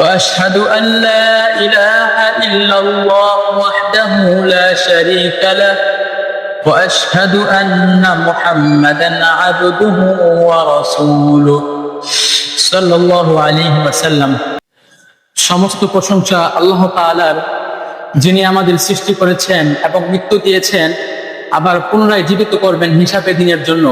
واشهد ان لا اله الا الله وحده لا شريك له واشهد ان محمدا عبده ورسوله صلى الله عليه وسلم সমস্ত প্রশংসা আল্লাহ তাআলার যিনি আমাদের সৃষ্টি করেছেন এবং মৃত্যু দিয়েছেন আবার পুনরায় জীবিত করবেন হিসাবে দিনের জন্য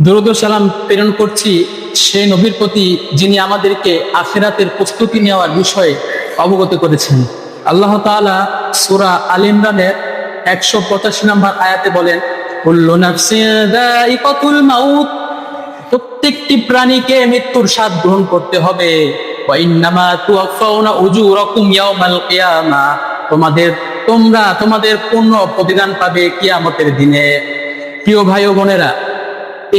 দরুদ সালাম প্রেরণ করছি সেই নবীর প্রতি যিনি আমাদেরকে আখেরাতের প্রস্তুতি নেওয়ার বিষয়ে অবগত করেছেন। আল্লাহ তাআলা সূরা আল ইমরানের একশো পঁচাশি নম্বর আয়াতে বলেন প্রত্যেকটি প্রাণীকে মৃত্যুর স্বাদ গ্রহণ করতে হবে। তোমাদের, তোমরা তোমাদের পূর্ণ প্রতিদান পাবে কিয়ামতের দিনে। প্রিয় ভাই বোনেরা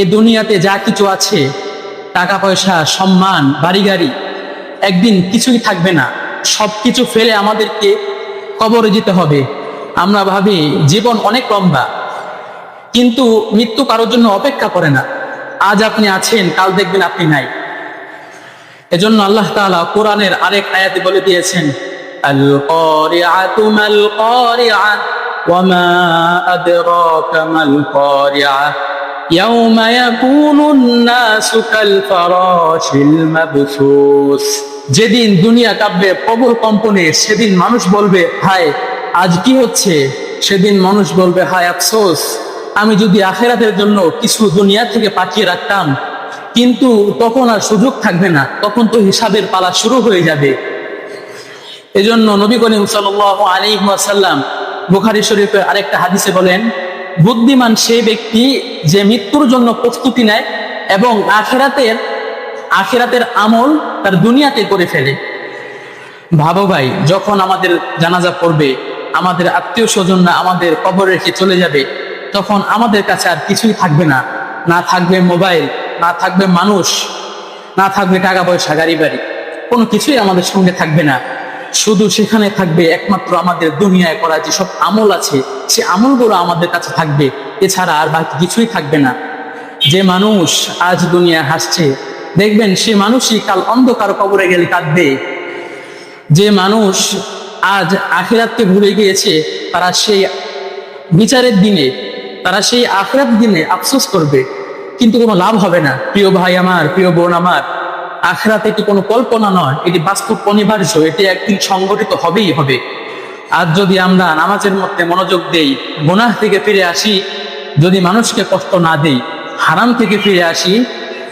এই দুনিয়াতে যা কিছু আছে টাকা পয়সা সম্মান বাড়ি গাড়ি একদিন কিছুই থাকবে না। সব কিছু ফেলে আমাদেরকে কবরে যেতে হবে। আমরা ভাবি, জীবন অনেক লম্বা, কিন্তু মৃত্যু কারোর জন্য অপেক্ষা করে না। আজ আপনি আছেন, কাল দেখবেন আপনি নাই। এজন্য আল্লাহ তাআলা কোরআনের আরেক আয়াতে বলে দিয়েছেন আল কারিআতু মাল কারিআ ইয়াকুনুন নাসু কাল ফারাশিল মাবসুস যেদিন দুনিয়া কাঁপবে, প্রবল কম্পনে, সেদিন মানুষ বলবে, হায়, আজ কি হচ্ছে? সেদিন মানুষ বলবে, হায়, আফসোস, আমি যদি আখেরাতের জন্য কিছু দুনিয়া থেকে পাঠিয়ে রাখতাম, কিন্তু তখন আর সুযোগ থাকবে না, তখন তো হিসাবের পালা শুরু হয়ে যাবে। এজন্য নবী করিম আলাইহি ওয়াসাল্লাম বুখারী শরীফের আরেকটা হাদিসে বলেন বুদ্ধিমান সেই ব্যক্তি যে মৃত্যুর জন্য প্রস্তুতি নেয় এবং আখেরাতের আখেরাতের আমল তার দুনিয়াতে করে ফেলে। ভাবো ভাই, যখন আমাদের জানাজা পড়বে, আমাদের আত্মীয় স্বজনরা আমাদের কবর রেখে চলে যাবে, তখন আমাদের কাছে আর কিছুই থাকবে না। না থাকবে মোবাইল, না থাকবে মানুষ, না থাকবে টাকা পয়সা, গাড়ি বাড়ি। কোনো কিছুই আমাদের সঙ্গে থাকবে না। শুধু সেখানে থাকবে একমাত্র আমাদের দুনিয়ায় করা যেসব আমল আছে, সে আমলগুলো আমাদের কাছে থাকবে। এছাড়া আর বাকি কিছুই থাকবে না। যে মানুষ আজ দুনিয়া হাসছে, দেখবেন সে মানুষই কাল অন্ধকার কবরে গেলে কাঁদবে। যে মানুষ আজ আখেরাতকে ভুলে গিয়েছে, তারা সেই বিচারের দিনে, তারা সেই আখরাত দিনে আফসোস করবে। কিন্তু কোনো লাভ হবে না। প্রিয় ভাই আমার, প্রিয় বোন আমার আখরাত এটি কোনো কল্পনা নয়, এটি বাস্তব অনিবার্য, এটি একদিন সংগঠিত হবেই হবে। আর যদি আমরা নামাজের মধ্যে মনোযোগ দেই, গুনাহ থেকে ফিরে আসি, যদি মানুষকে কষ্ট না দেই, হারাম থেকে ফিরে আসি,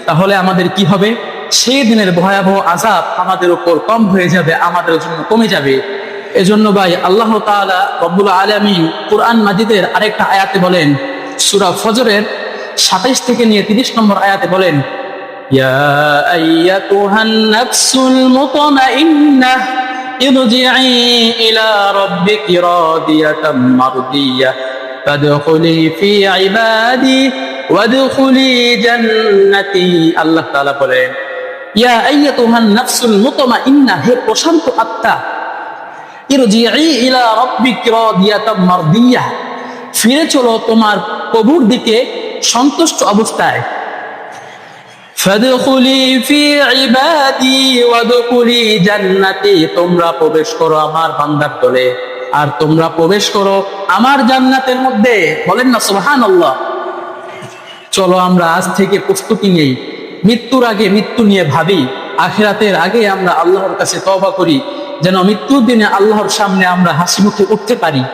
তাহলে আমাদের কি হবে? সেই দিনের ভয়াবহ আজাব আমাদের উপর কম হয়ে যাবে, আমাদের জন্য কমে যাবে। এজন্য ভাই, আল্লাহ তাআলা রব্বুল আলামিন কোরআন মাজিদের আরেকটা আয়াতে বলেন, সূরা ফজরের 27 থেকে নিয়ে 30 নম্বর আয়াতে বলেন ইয়া আইয়াতুহান নাফসুল মুতমাইন্নাহ ارجعي إلى ربك راضية مرضية فادخلي في عبادي وادخلي جنتي الله تعالى বলেন ইয়া আইয়াতুহান নাফসুল মুতমাইন্নাহ হে প্রশান্ত আত্মা ইরজিই ইলা রাব্বিক রাদিয়াতাম মারদিয়াহ ফিরে চলো তোমার প্রভুর দিকে সন্তুষ্ট অবস্থায় ফাদখুলি ফি ইবাদি ওয়াদখুলি জান্নাতি, তোমরা প্রবেশ করো আমার বান্দার দলে। আর তোমরা প্রবেশ করো আমার জান্নাতের মধ্যে। বলেন না, সুবহানাল্লাহ। চলো আমরা আজ থেকে প্রস্তুতি নেই। মৃত্যুর আগে মৃত্যু নিয়ে ভাবি। আখিরাতের আগে আমরা আল্লাহর কাছে তওবা করি। যেন মৃত্যুর দিনে আল্লাহর সামনে আমরা হাসি মুখে উঠতে পারি।